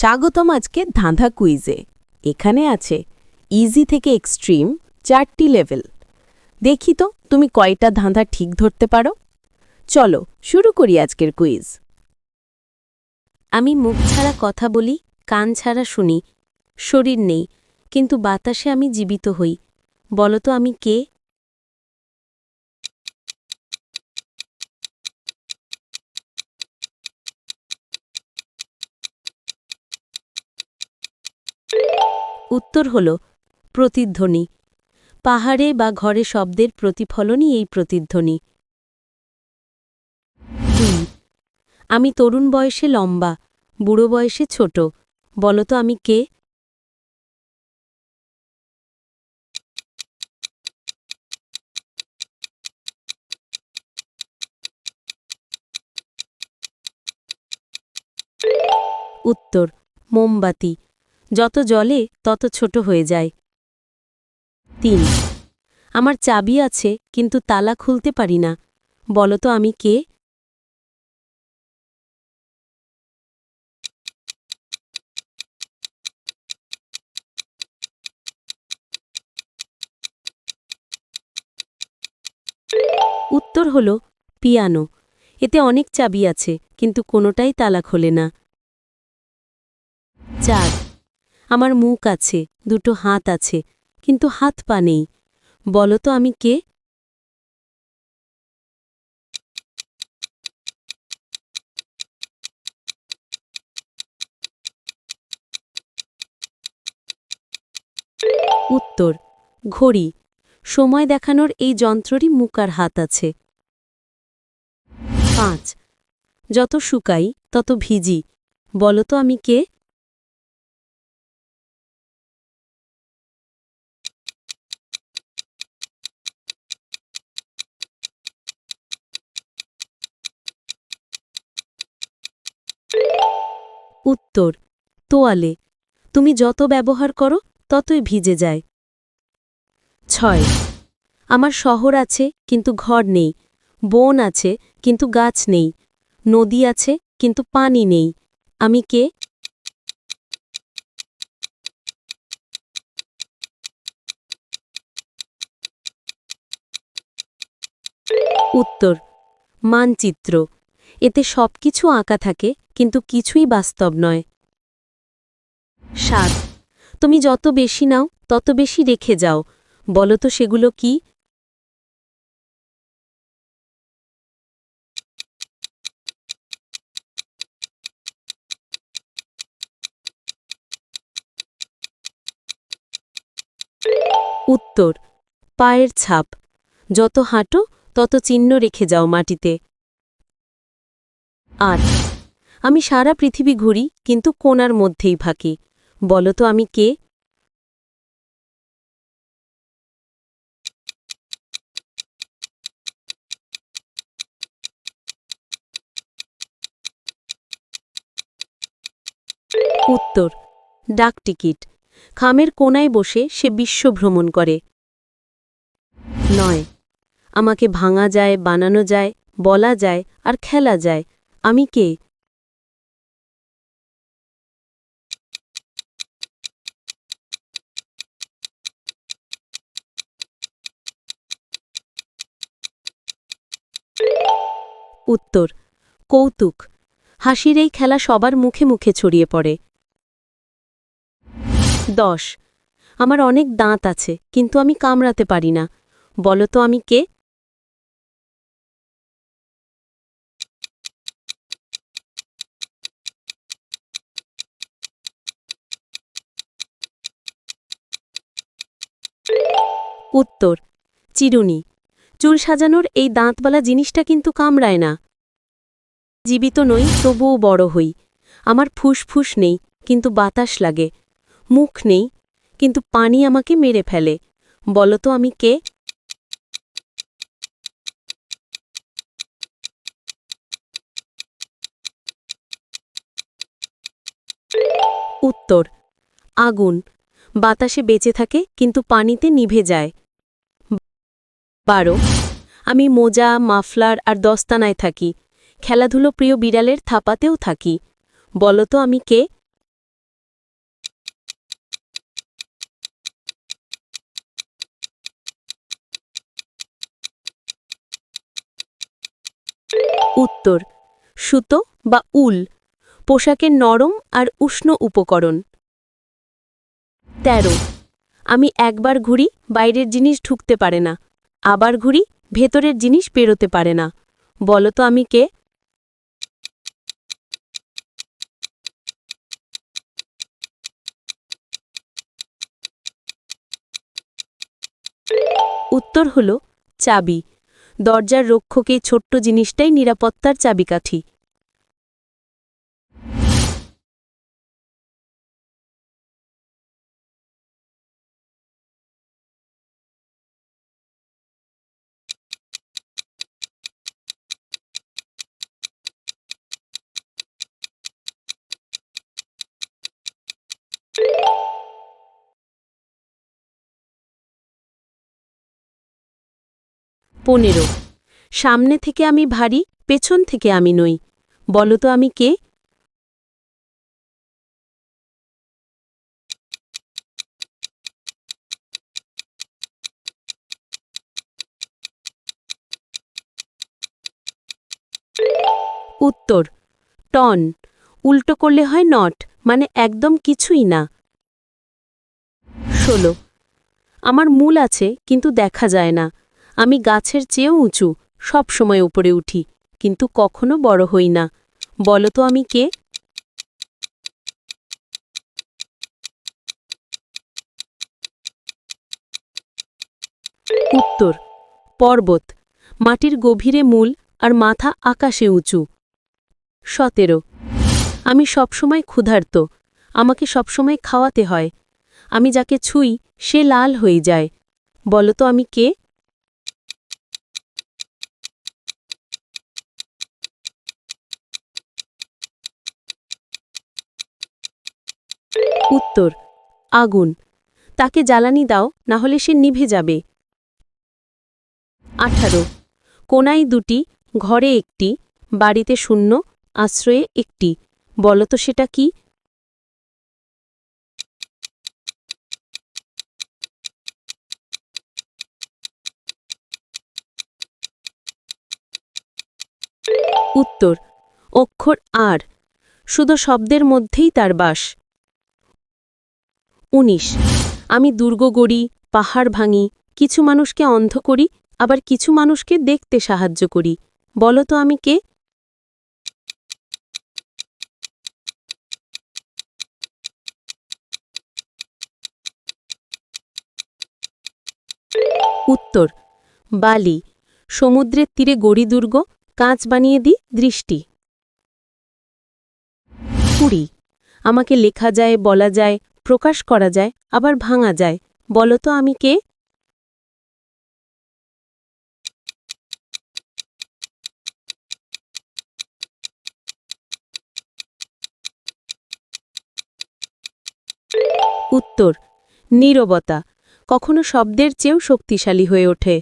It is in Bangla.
স্বাগতম আজকে ধাঁধা কুইজে। এখানে আছে ইজি থেকে এক্সট্রিম চারটি লেভেল দেখি তো, তুমি কয়টা ধাঁধা ঠিক ধরতে পারো? চলো, শুরু করি আজকের কুইজ। আমি মুখ ছাড়া কথা বলি, কান ছাড়া শুনি, শরীর নেই, কিন্তু বাতাসে আমি জীবিত হই। বলতো আমি কে? উত্তর হল, প্রতিধ্বনি। পাহাড়ে বা ঘরে শব্দের প্রতিফলনই এই প্রতিধ্বনি। আমি তরুণ বয়সে লম্বা, বুড়ো বয়সে ছোট বলতো আমি কে? উত্তর, মোমবাতি। যত জলে, তত ছোট হয়ে যায়। তিন, আমার চাবি আছে, কিন্তু তালা খুলতে পারি না। বলতো আমি কে? উত্তর হল, পিয়ানো। এতে অনেক চাবি আছে, কিন্তু কোনোটাই তালা খোলে না। চার আমার মুখ আছে, দুটো হাত আছে, কিন্তু হাত পা নেই। বলো তো আমি কে? উত্তর, ঘড়ি। সময় দেখানোর এই যন্ত্ররই মুখ আর হাত আছে। পাঁচ, যত শুকাই, তত ভিজি। বলো তো আমি কে? উত্তর, তোয়ালে। তুমি যত ব্যবহার করো, ততই ভিজে যায়। ছয়, আমার শহর আছে, কিন্তু ঘর নেই। বন আছে, কিন্তু গাছ নেই। নদী আছে, কিন্তু পানি নেই। আমি কে? উত্তর, মানচিত্র। এতে সবকিছু আঁকা থাকে, কিন্তু কিছুই বাস্তব নয়। সাত, তুমি যত বেশি নাও, তত বেশি রেখে যাও। বলো তো সেগুলো কি? উত্তর, পায়ের ছাপ। যত হাঁটো, তত চিহ্ন রেখে যাও মাটিতে। আট আমি সারা পৃথিবী ঘুরি, কিন্তু কোনার মধ্যেই ফাঁকি বলো তো আমি কে? উত্তর, ডাক টিকিট। খামের কোনায় বসে সে বিশ্ব ভ্রমণ করে। নয়, আমাকে ভাঙা যায়, বানানো যায়, বলা যায়, আর খেলা যায়। আমি কে? উত্তর, কৌতুক। হাসির এই খেলা সবার মুখে মুখে ছড়িয়ে পড়ে। দশ, আমার অনেক দাঁত আছে, কিন্তু আমি কামড়াতে পারি না। বলো তো আমি কে? উত্তর, চিরুনি। চুল সাজানোর এই দাঁতবালা জিনিসটা কিন্তু কামড়ায় না। জীবিত নই, তবুও বড় হই। আমার ফুসফুস নেই, কিন্তু বাতাস লাগে। মুখ নেই, কিন্তু পানি আমাকে মেরে ফেলে। বলতো আমি কে? উত্তর, আগুন। বাতাসে বেঁচে থাকে, কিন্তু পানিতে নিভে যায়। বারো, আমি মোজা, মাফলার আর দস্তানায় থাকি। খেলাধুলো প্রিয় বিড়ালের থাপাতেও থাকি। বলতো আমি কে? উত্তর, সুতো বা উল, পোশাকের নরম আর উষ্ণ উপকরণ। তেরো। আমি একবার ঘুরি, বাইরের জিনিস ঢুকতে পারে না। আবার ঘুরি, ভেতরের জিনিস পেরোতে পারে না। বলো তো আমি কে? উত্তর হল চাবি। দরজার রক্ষকে ছোট্ট জিনিসটাই নিরাপত্তার চাবিকাঠি। পনেরো। সামনে থেকে আমি ভারী, পেছন থেকে আমি নই। বলো তো আমি কে? উত্তর, টন। উল্টো করলে হয় নট মানে একদম কিছুই না। ষোলো। আমার মূল আছে, কিন্তু দেখা যায় না। আমি গাছের চেয়েও উঁচু, সব সময় উপরে উঠি, কিন্তু কখনো বড় হই না। বলো তো আমি কে? উত্তর, পর্বত, মাটির গভীরে মূল আর মাথা আকাশে উঁচু। সতেরো, আমি সবসময় ক্ষুধার্ত, আমাকে সবসময় খাওয়াতে হয়, আমি যাকে ছুঁই সে লাল হয়ে যায়। বলো তো আমি কে? উত্তর, আগুন। তাকে জ্বালানি দাও, না হলে সে নিভে যাবে। আঠারো কোনায় দুটি, ঘরে একটি, বাড়িতে শূন্য, আশ্রয়ে একটি। বলো তো সেটা কি? উত্তর, অক্ষর আর। শুধু শব্দের মধ্যেই তার বাস। উনিশ। আমি দুর্গ গড়ি, পাহাড় ভাঙি, কিছু মানুষকে অন্ধ করি, আবার কিছু মানুষকে দেখতে সাহায্য করি। বলো তো আমি কে? উত্তর। বালি। সমুদ্রের তীরে গড়ি দুর্গ, কাঁচ বানিয়ে দিই দৃষ্টি। কুড়ি। আমাকে লেখা যায়, বলা যায় প্রকাশ করা যায়, আবার ভাঙা যায়। বলো তো আমি কে? উত্তর, নীরবতা। কখনো শব্দের চেয়েও শক্তিশালী হয়ে ওঠে।